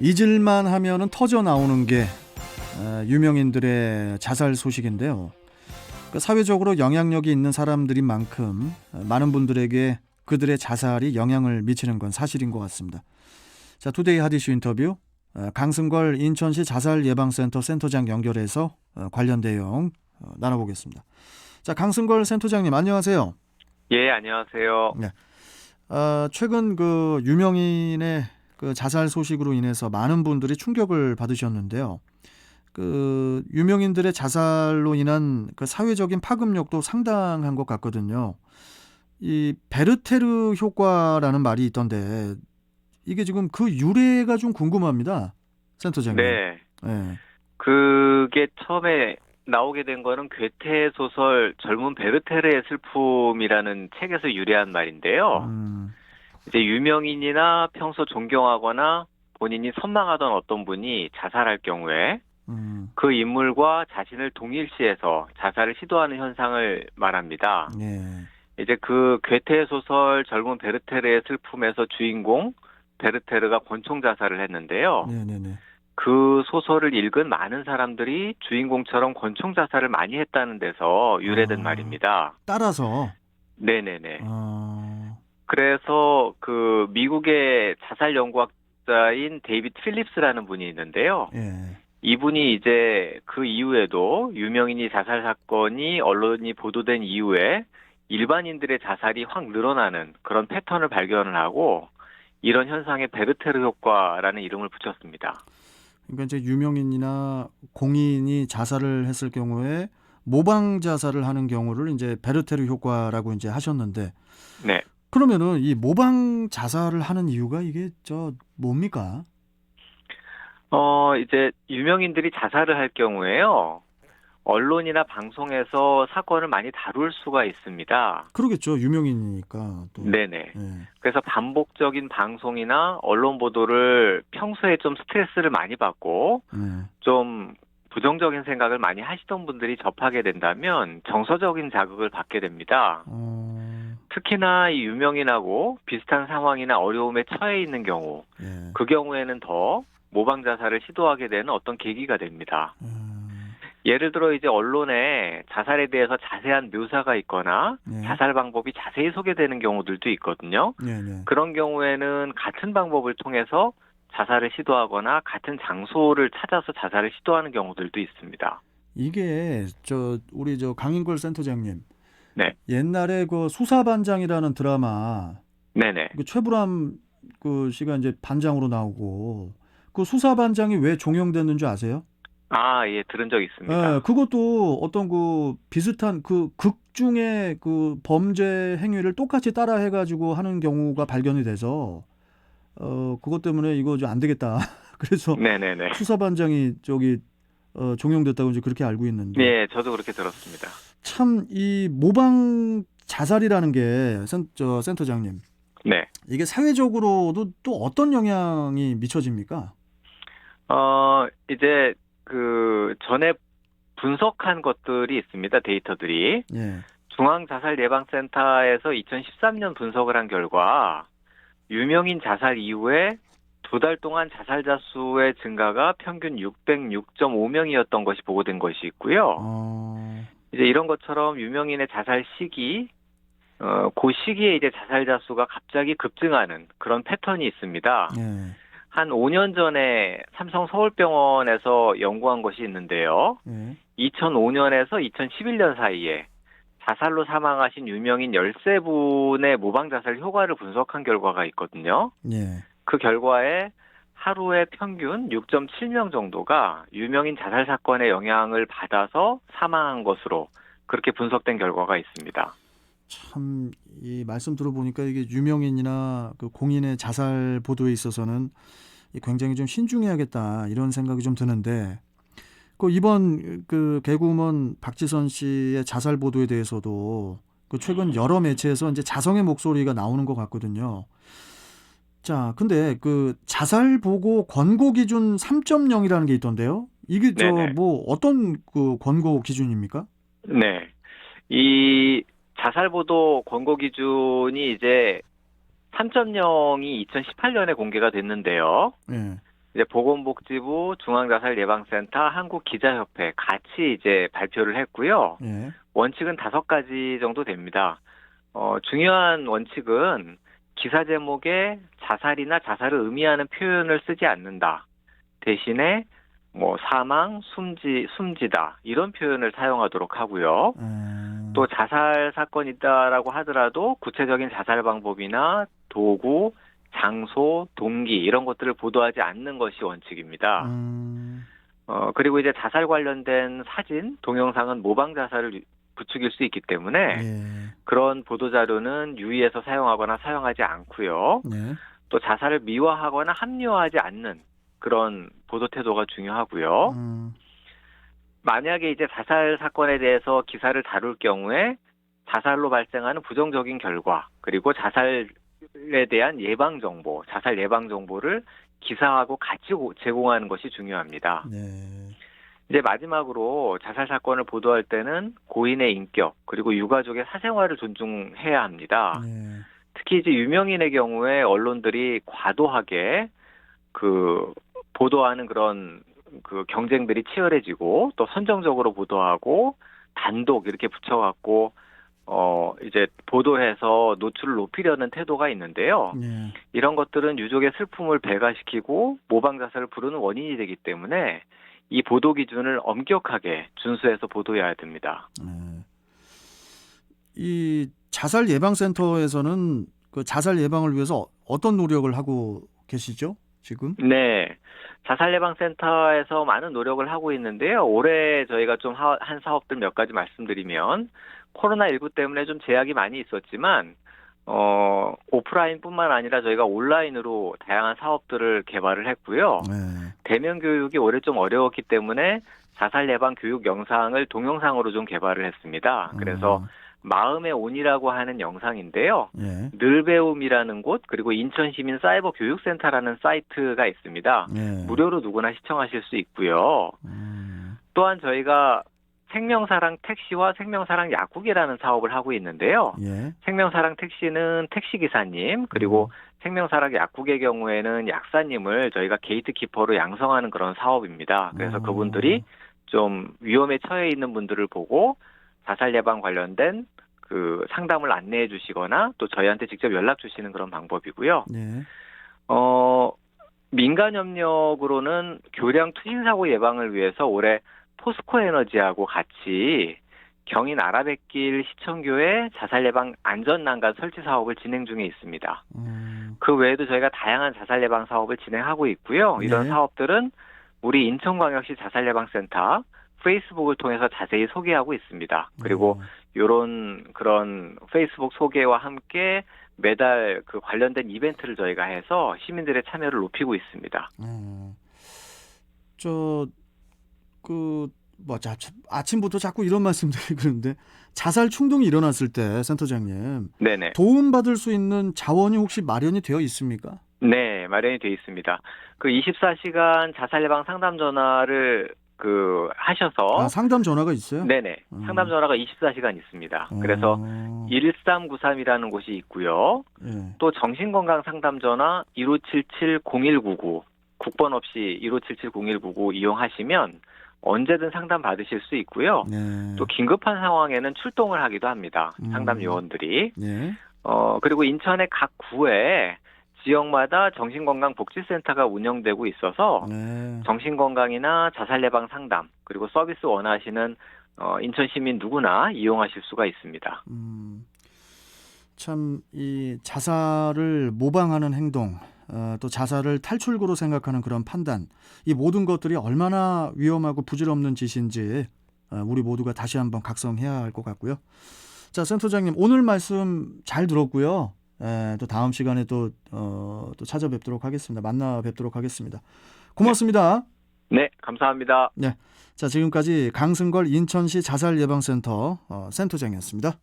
잊을만 하면은 터져 나오는 게 어, 유명인들의 자살 소식인데요. 그 사회적으로 영향력이 있는 사람들인 만큼 어, 많은 분들에게 그들의 자살이 영향을 미치는 건 사실인 것 같습니다. 자, 투데이 하디슈 인터뷰 어, 강승걸 인천시 자살 예방센터 센터장 연결해서 어, 관련 내용 어, 나눠보겠습니다. 자, 강승걸 센터장님 안녕하세요. 예, 안녕하세요. 어, 최근 그 유명인의 그 자살 소식으로 인해서 많은 분들이 충격을 받으셨는데요. 그 유명인들의 자살로 인한 그 사회적인 파급력도 상당한 것 같거든요. 이 베르테르 효과라는 말이 있던데 이게 지금 그 유래가 좀 궁금합니다, 센터장님. 네. 예. 그게 처음에 나오게 된 거는 괴테 소설 젊은 베르테르의 슬픔이라는 책에서 유래한 말인데요. 음, 이제 유명인이나 평소 존경하거나 본인이 선망하던 어떤 분이 자살할 경우에 음, 그 인물과 자신을 동일시해서 자살을 시도하는 현상을 말합니다. 예. 이제 그 괴테 소설 젊은 베르테르의 슬픔에서 주인공 베르테르가 권총 자살을 했는데요. 네네네. 그 소설을 읽은 많은 사람들이 주인공처럼 권총 자살을 많이 했다는 데서 유래된 아. 말입니다. 따라서 네네네. 어, 그래서 그 미국의 자살 연구학자인 데이비드 필립스라는 분이 있는데요. 예. 이분이 이제 그 이후에도 유명인이 자살 사건이 언론이 보도된 이후에 일반인들의 자살이 확 늘어나는 그런 패턴을 발견을 하고 이런 현상에 베르테르 효과라는 이름을 붙였습니다. 그러니까 이제 유명인이나 공인이 자살을 했을 경우에 모방 자살을 하는 경우를 이제 베르테르 효과라고 이제 하셨는데 네. 그러면은 이 모방 자살을 하는 이유가 이게 저 뭡니까? 어, 이제 유명인들이 자살을 할 경우에요. 언론이나 방송에서 사건을 많이 다룰 수가 있습니다. 그러겠죠 유명인이니까 또. 네네. 예. 그래서 반복적인 방송이나 언론 보도를 평소에 좀 스트레스를 많이 받고 예. 좀 부정적인 생각을 많이 하시던 분들이 접하게 된다면 정서적인 자극을 받게 됩니다. 어, 특히나 이 유명인하고 비슷한 상황이나 어려움에 처해 있는 경우, 예. 그 경우에는 더 모방 자살을 시도하게 되는 어떤 계기가 됩니다. 음, 예를 들어 이제 언론에 자살에 대해서 자세한 묘사가 있거나 예. 자살 방법이 자세히 소개되는 경우들도 있거든요. 예, 예. 그런 경우에는 같은 방법을 통해서 자살을 시도하거나 같은 장소를 찾아서 자살을 시도하는 경우들도 있습니다. 이게 저 우리 저 강인걸 센터장님. 네. 옛날에 그 수사반장이라는 드라마 네네. 그 최불암 그 씨가 이제 반장으로 나오고 그 수사반장이 왜 종용됐는 줄 아세요? 아, 예, 들은 적 있습니다. 예, 그것도 어떤 그 비슷한 그 극 중에 그 범죄 행위를 똑같이 따라 해가지고 하는 경우가 발견이 돼서 어 그것 때문에 이거 좀안 되겠다. 그래서 네네네. 수사반장이 저기 어 종용됐다고 이제 그렇게 알고 있는데 네, 저도 그렇게 들었습니다. 참 이 모방 자살이라는 게 센, 저 센터장님 네. 이게 사회적으로도 또 어떤 영향이 미쳐집니까? 어, 이제 그 전에 분석한 것들이 있습니다. 데이터들이. 예. 중앙자살예방센터에서 2013년 분석을 한 결과 유명인 자살 이후에 두 달 동안 자살자 수의 증가가 평균 606.5명이었던 것이 보고된 것이 있고요. 어. 이제 이런 것처럼 유명인의 자살 시기, 어, 그 시기에 이제 자살자 수가 갑자기 급증하는 그런 패턴이 있습니다. 예. 한 5년 전에 삼성 서울병원에서 연구한 것이 있는데요. 예. 2005년에서 2011년 사이에 자살로 사망하신 유명인 13분의 모방자살 효과를 분석한 결과가 있거든요. 예. 그 결과에 하루에 평균 6.7명 정도가 유명인 자살 사건의 영향을 받아서 사망한 것으로 그렇게 분석된 결과가 있습니다. 참 이 말씀 들어보니까 이게 유명인이나 그 공인의 자살 보도에 있어서는 이 굉장히 좀 신중해야겠다 이런 생각이 좀 드는데 그 이번 그 개구먼 박지선 씨의 자살 보도에 대해서도 그 최근 여러 매체에서 이제 자성의 목소리가 나오는 것 같거든요. 자, 근데 그 자살 보고 권고 기준 3.0이라는 게 있던데요. 이게 저. 뭐 어떤 그 권고 기준입니까? 네. 이 자살 보도 권고 기준이 이제 3.0이 2018년에 공개가 됐는데요. 예. 이제 보건복지부 중앙자살예방센터 한국기자협회 같이 이제 발표를 했고요. 예. 원칙은 다섯 가지 정도 됩니다. 어, 중요한 원칙은 기사 제목에 자살이나 자살을 의미하는 표현을 쓰지 않는다. 대신에 뭐 사망, 숨지, 숨지다 이런 표현을 사용하도록 하고요. 음, 또 자살 사건이 있다라고 하더라도 구체적인 자살 방법이나 도구, 장소, 동기 이런 것들을 보도하지 않는 것이 원칙입니다. 음, 어, 그리고 이제 자살 관련된 사진, 동영상은 모방 자살을 부추길 수 있기 때문에 예. 그런 보도 자료는 유의해서 사용하거나 사용하지 않고요. 예. 또 자살을 미화하거나 합리화하지 않는 그런 보도 태도가 중요하고요. 음, 만약에 이제 자살 사건에 대해서 기사를 다룰 경우에 자살로 발생하는 부정적인 결과 그리고 자살에 대한 예방 정보, 자살 예방 정보를 기사하고 같이 고- 제공하는 것이 중요합니다. 네. 이제 마지막으로 자살 사건을 보도할 때는 고인의 인격 그리고 유가족의 사생활을 존중해야 합니다. 네. 특히 이제 유명인의 경우에 언론들이 과도하게 그 보도하는 그런 그 경쟁들이 치열해지고 또 선정적으로 보도하고 단독 이렇게 붙여갖고 어 이제 보도해서 노출을 높이려는 태도가 있는데요. 예. 이런 것들은 유족의 슬픔을 배가시키고 모방 자살을 부르는 원인이 되기 때문에 이 보도 기준을 엄격하게 준수해서 보도해야 됩니다. 네. 이 자살 예방센터에서는 그 자살 예방을 위해서 어떤 노력을 하고 계시죠? 지금? 네. 자살 예방 센터에서 많은 노력을 하고 있는데요. 올해 저희가 좀 한 사업들 몇 가지 말씀드리면 코로나 19 때문에 좀 제약이 많이 있었지만 어, 오프라인뿐만 아니라 저희가 온라인으로 다양한 사업들을 개발을 했고요. 네. 대면 교육이 올해 좀 어려웠기 때문에 자살 예방 교육 영상을 동영상으로 좀 개발을 했습니다. 그래서 마음의 온이라고 하는 영상인데요. 음, 예. 늘배움이라는 곳 그리고 인천시민 사이버 교육센터라는 사이트가 있습니다. 예. 무료로 누구나 시청하실 수 있고요. 음, 또한 저희가 생명사랑 택시와 생명사랑 약국이라는 사업을 하고 있는데요. 예. 생명사랑 택시는 택시기사님, 그리고 생명사랑 약국의 경우에는 약사님을 저희가 게이트키퍼로 양성하는 그런 사업입니다. 그래서 어. 그분들이 좀 위험에 처해 있는 분들을 보고 자살 예방 관련된 그 상담을 안내해 주시거나 또 저희한테 직접 연락 주시는 그런 방법이고요. 예. 어, 민간 협력으로는 교량 투신 사고 예방을 위해서 올해 포스코 에너지하고 같이 경인 아라뱃길 시청교에 자살 예방 안전 난간 설치 사업을 진행 중에 있습니다. 음, 그 외에도 저희가 다양한 자살 예방 사업을 진행하고 있고요. 이런 네. 사업들은 우리 인천광역시 자살 예방 센터 페이스북을 통해서 자세히 소개하고 있습니다. 그리고 어, 이런 그런 페이스북 소개와 함께 매달 그 관련된 이벤트를 저희가 해서 시민들의 참여를 높이고 있습니다. 어. 저 그 뭐, 자, 아침부터 자꾸 이런 말씀들이 그러는데 자살 충동이 일어났을 때 센터장님 네네. 도움 받을 수 있는 자원이 혹시 마련이 되어 있습니까? 네, 마련이 돼 있습니다. 그 24시간 자살 예방 상담 전화를 그 하셔서 아, 상담 전화가 있어요? 네네. 음. 상담 전화가 24시간 있습니다. 그래서 어, 1393이라는 곳이 있고요. 예. 또 정신건강 상담 전화 1577-0199 국번 없이 1577-0199 이용하시면 언제든 상담 받으실 수 있고요. 네. 또 긴급한 상황에는 출동을 하기도 합니다. 음. 상담 요원들이. 예. 어, 그리고 인천의 각 구에 지역마다 정신건강복지센터가 운영되고 있어서 네. 정신건강이나 자살 예방 상담 그리고 서비스 원하시는 어, 인천 시민 누구나 이용하실 수가 있습니다. 음, 참, 이 자살을 모방하는 행동, 어, 또 자살을 탈출구로 생각하는 그런 판단, 이 모든 것들이 얼마나 위험하고 부질없는 짓인지 어, 우리 모두가 다시 한번 각성해야 할 것 같고요. 자, 센터장님, 오늘 말씀 잘 들었고요. 에, 또 다음 시간에 또, 어, 또 찾아뵙도록 하겠습니다. 만나 뵙도록 하겠습니다. 고맙습니다. 네, 감사합니다. 자, 지금까지 강승걸 인천시 자살예방센터 어, 센터장이었습니다.